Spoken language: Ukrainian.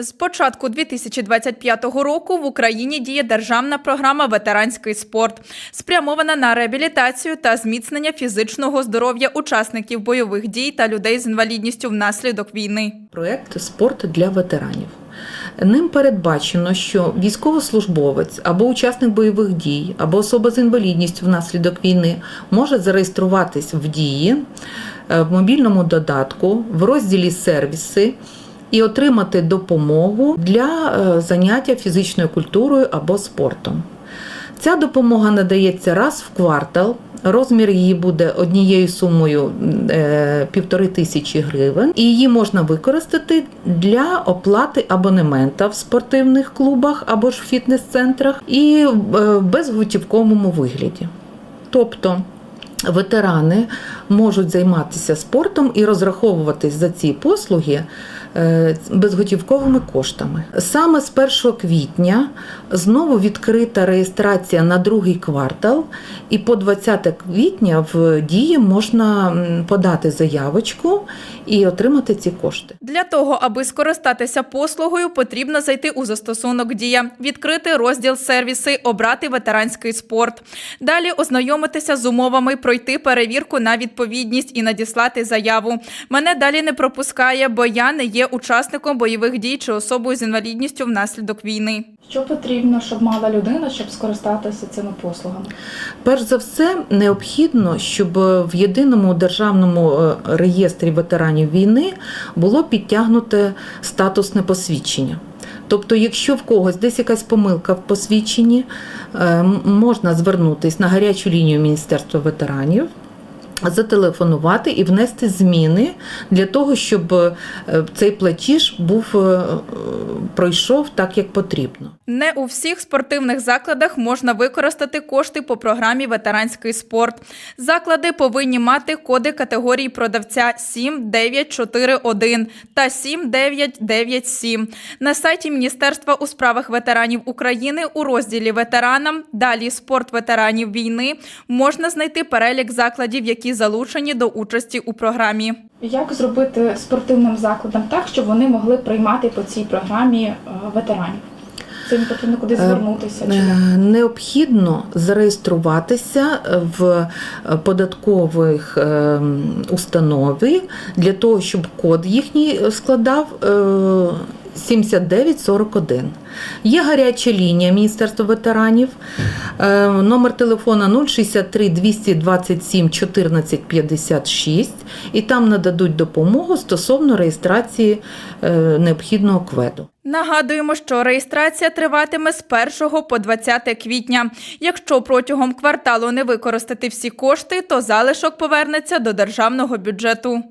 З початку 2025 року в Україні діє державна програма Ветеранський спорт, спрямована на реабілітацію та зміцнення фізичного здоров'я учасників бойових дій та людей з інвалідністю внаслідок війни. Проект Спорт для ветеранів. Ним передбачено, що військовослужбовець або учасник бойових дій, або особа з інвалідністю внаслідок війни може зареєструватись в дії е, в мобільному додатку в розділі сервіси і отримати допомогу для е, заняття фізичною культурою або спортом. Ця допомога надається раз в квартал. Розмір її буде однією сумою е, півтори тисячі гривень, і її можна використати для оплати абонемента в спортивних клубах або ж в фітнес-центрах і в безготівковому вигляді. Тобто ветерани можуть займатися спортом і розраховуватись за ці послуги е, безготівковими коштами. Саме з 1 квітня знову відкрита реєстрація на другий квартал, і по 20 квітня в дії можна подати заявочку і отримати ці кошти. Для того, аби скористатися послугою, потрібно зайти у застосунок Дія, відкрити розділ сервіси, обрати ветеранський спорт. Далі ознайомитися з умовами, пройти перевірку на відповідність і надіслати заяву. Мене далі не пропускає, бо я не є учасником бойових дій чи особою з інвалідністю внаслідок війни. Що потрібно, щоб мала людина, щоб скористатися цими послугами? Перш за все, необхідно, щоб в єдиному державному е, реєстрі ветеранів війни було підтягнуте статусне посвідчення. Тобто, якщо в когось десь якась помилка в посвідченні, е, можна звернутися на гарячу лінію Міністерства ветеранів. Зателефонувати і внести зміни для того, щоб е, цей платіж був е, пройшов так, як потрібно. Не у всіх спортивних закладах можна використати кошти по програмі Ветеранський спорт. Заклади повинні мати коди категорії продавця 7941 та 7997. На сайті Міністерства у справах ветеранів України у розділі Ветеранам далі спорт ветеранів війни можна знайти перелік закладів, які залучені до участі у програмі. Як зробити спортивним закладам так, щоб вони могли приймати по цій програмі е, ветеранів? Це їм потрібно куди звернутися? Чи? Е, Необхідно зареєструватися в е, податкових установи для того, щоб код їхній складав е, 7941. Є гаряча лінія Міністерства ветеранів, е, номер телефона 063 227 14 56, і там нададуть допомогу стосовно реєстрації е, необхідного кведу. Нагадуємо, що реєстрація триватиме з 1 по 20 квітня. Якщо протягом кварталу не використати всі кошти, то залишок повернеться до державного бюджету.